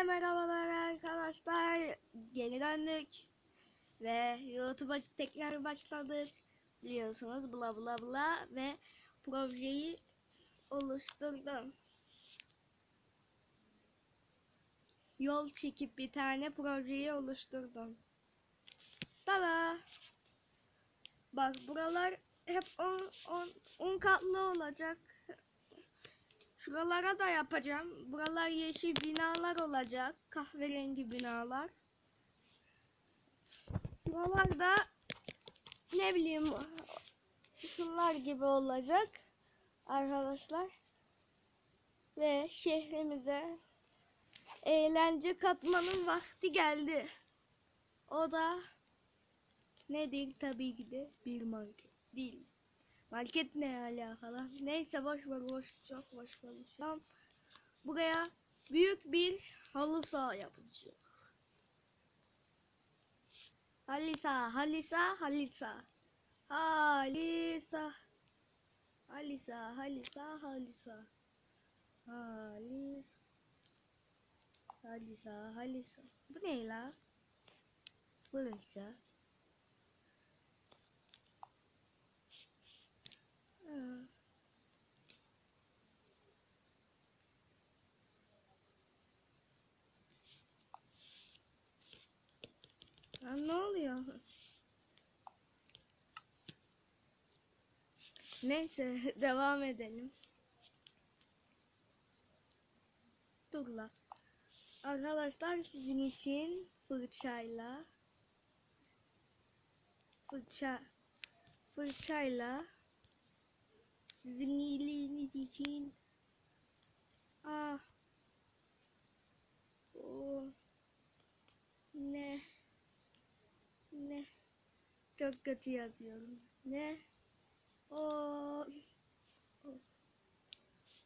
Hepinize merhabalar arkadaşlar. Geri döndük. Ve YouTube'a tekrar başladık. Biliyorsunuz bla bla bla ve projeyi oluşturdum. Yol çekip bir tane projeyi oluşturdum. Tada! Bak buralar hep 10 katlı olacak. Şuralara da yapacağım. Buralar yeşil binalar olacak. Kahverengi binalar. Şuralar da ne bileyim şunlar gibi olacak. Arkadaşlar. Ve şehrimize eğlence katmanın vakti geldi. O da nedir tabii ki de bir market değil. Market ne alakalı? Neyse boş ver boş çok boş konuşacağım. Buraya büyük bir halı saha yapacağım. Halisa, Halisa, Halisa. Halisa. Halisa, Halisa, Halisa. Halisa. Halisa, Halisa. Bu ne la? Fırınca. Ha. Ya ne oluyor? Neyse devam edelim. Dur la. Arkadaşlar sizin için fırçayla fırça fırçayla sizin iyiliğiniz için ah o ne ne çok kötü yazıyorum. Ne? O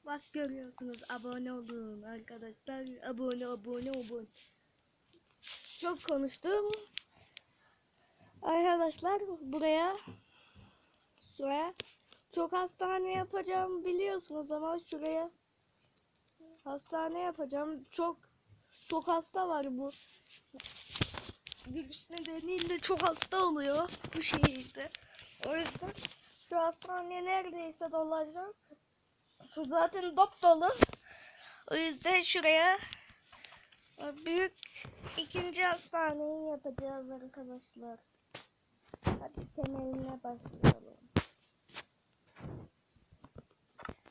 bak görüyorsunuz abone olun arkadaşlar. Abone abone abone. Çok konuştum. Arkadaşlar buraya şuraya çok hastane yapacağım biliyorsunuz ama şuraya hastane yapacağım. Çok çok hasta var bu. Virüs nedeniyle çok hasta oluyor bu şehirde. O yüzden şu hastane neredeyse dolacak. Şu zaten dop dolu. O yüzden şuraya büyük ikinci hastaneyi yapacağız arkadaşlar. Hadi temeline başlayalım.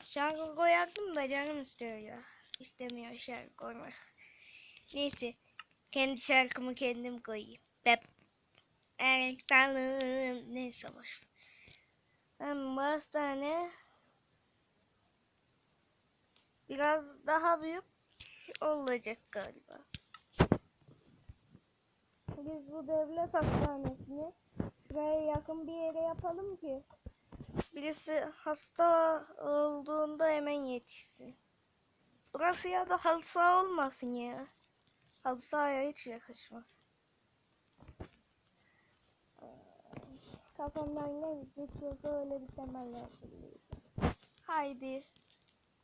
Şarkı koyacaktım da canım istiyor ya. İstemiyor şarkı koymak. Neyse. Kendi şarkımı kendim koyayım. Bep. Erktanım. Neyse boş. Ben bu hastane biraz daha büyük olacak galiba. Biz bu devlet hastanesini şuraya yakın bir yere yapalım ki birisi hasta olduğunda hemen yetişsin. Burası ya da halı saha olmasın ya. Halı sahaya hiç yakışmaz. Kafamdan ne geçiyorsa öyle bir temel yapmalıyım. Haydi.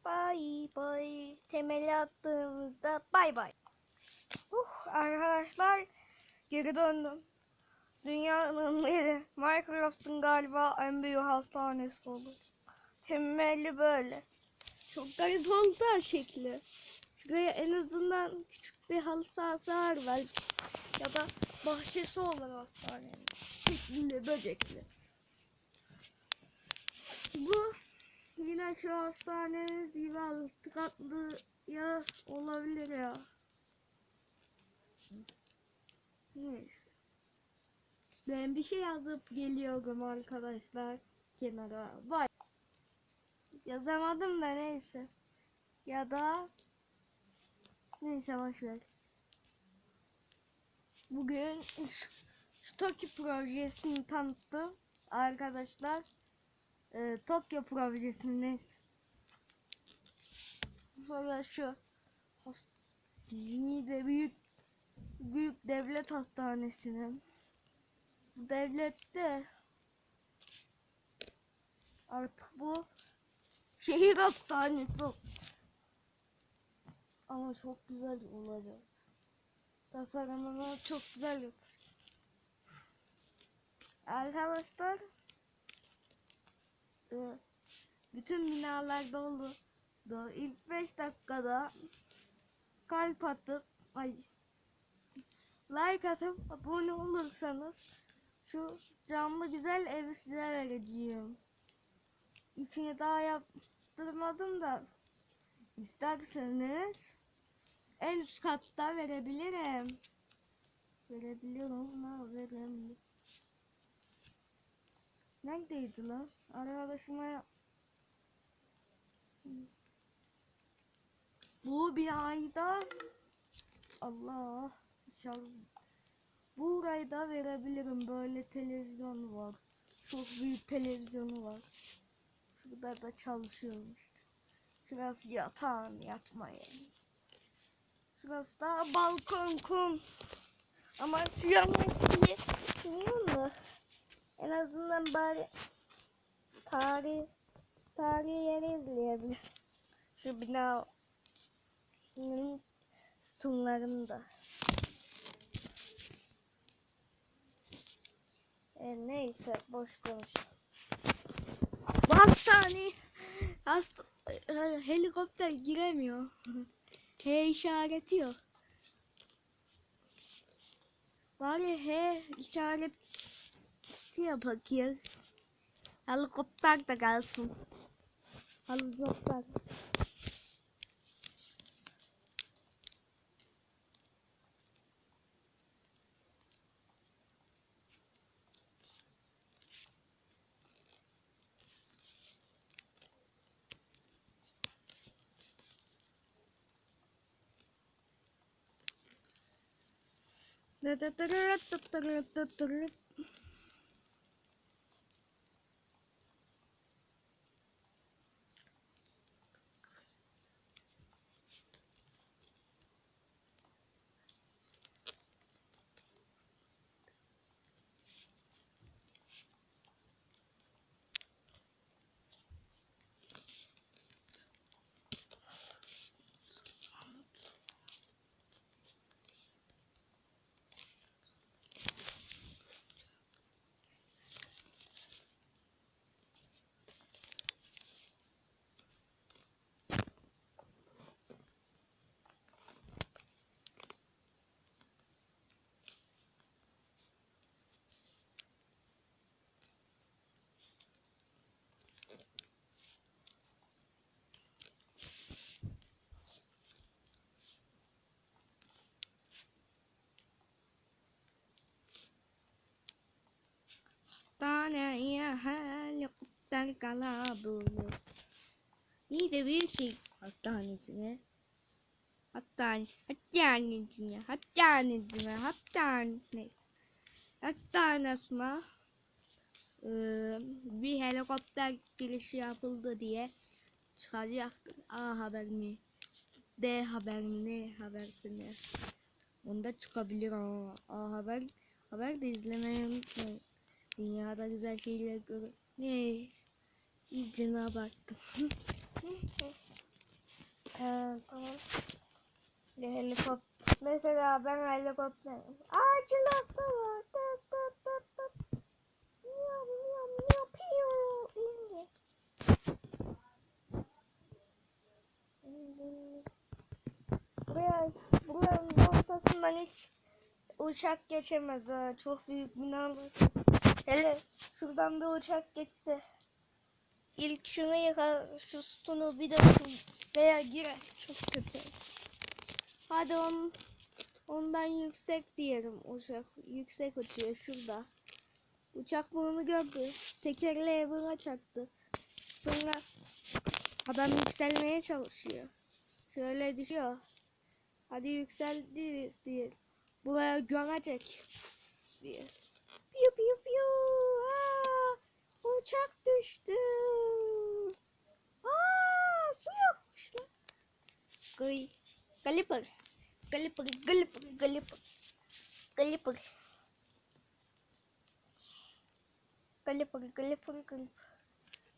Bay bay. Temeli attığımızda bay bay. Uh, arkadaşlar geri döndüm. Dünyanın yeri Minecraft'ın galiba en büyük hastanesi olur. Temeli böyle. Çok garip oldu şekli. Şuraya en azından küçük bir halı sahası var belki. Ya da bahçesi olur hastanenin. Çiçekli, böcekli. Bu yine şu hastanemiz gibi altı katlı ya olabilir ya. Neyse. Ben bir şey yazıp geliyorum arkadaşlar kenara. Vay. Yazamadım da neyse. Ya da neyse boşver. Bugün şu, Tokyo projesini tanıttım arkadaşlar. Ee, Tokyo projesini. Sonra şu Niğde büyük büyük devlet hastanesinin devlette artık bu şehir hastanesi Ama çok güzel olacak. Tasarımını çok güzel yap. Arkadaşlar e, bütün binalar dolu. Da ilk 5 dakikada kalp atıp ay like atıp abone olursanız şu camlı güzel evi size vereceğim. İçini daha yaptırmadım da isterseniz en üst katta verebilirim. Verebiliyorum ama veremiyorum. Neredeydi lan? Arkadaşıma Bu bir ayda Allah inşallah Burayı da verebilirim. Böyle televizyon var. Çok büyük televizyonu var. Şurada da çalışıyorum işte. Şurası yatağın yatma. Şurası da balkon kum. Ama şu yanındaki biliyor musun? En azından bari tarih tarihi yeri izleyebilir. Şu binanın sütunlarında. E, neyse boş konuş. Hastane hasta, helikopter giremiyor. H işareti yok. Bari H işareti yapak ya. Helikopter de gelsin. Helikopter. Hastaneye helikopter kalabalık. Niğde Büyükşehir Hastanesi'ne Hastane, hastanesine, hastanesine, hastane, hastanesine eee, bir helikopter girişi yapıldı diye çıkacaktı. A haber mi? D haber mi? Ne habersi ne? Onda çıkabilir ama A haber haber de izlemeyi unutmayın. Dünyada güzel şeyler görün. Ne? İyice abarttım. ee, tamam. Helikopter. Mesela ben helikopter. Acil hasta var. Tıp tıp tıp tıp. Miyav miyav miyav piyo. İyi. Buraya, buranın ortasından hiç uçak geçemez ha. Çok büyük binalar. Hele şuradan bir uçak geçse. İlk şunu yıkar, şu sütunu bir de veya girer. Çok kötü. Hadi on, ondan yüksek diyelim. Uçak yüksek uçuyor şurada. Uçak bunu gördü. Tekerleğe buna çaktı. Sonra adam yükselmeye çalışıyor. Şöyle düşüyor. Hadi yükseldi diye. Buraya görecek. Diye. Piu piu piu. Aa, uçak düştü. Aa, su yokmuş lan. Gıy. Galipır. Galipır, galipır, galipır. Galipır. Galipır, galipır, galipır.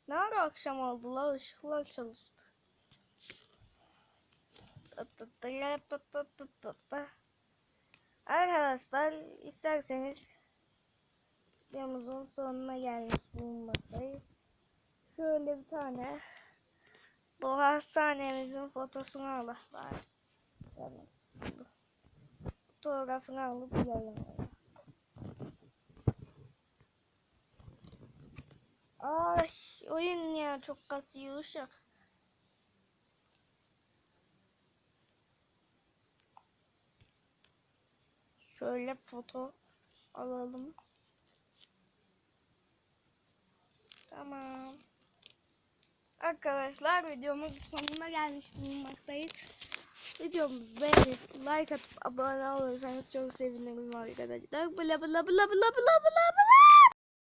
Ne ara akşam oldu la ışıklar çalıştı. Arkadaşlar isterseniz videomuzun sonuna gelmiş bulunmaktayız. Şöyle bir tane hastanemizin fotosunu alıp var. Yani fotoğrafını alıp yayınlayalım. Ay oyun ya çok kasıyor uşak. Şöyle foto alalım. Tamam. Arkadaşlar videomuzun sonuna gelmiş bulunmaktayız. Videomuzu beğenip like atıp abone olursanız çok sevinirim arkadaşlar. Bla bla bla bla bla bla bla bla.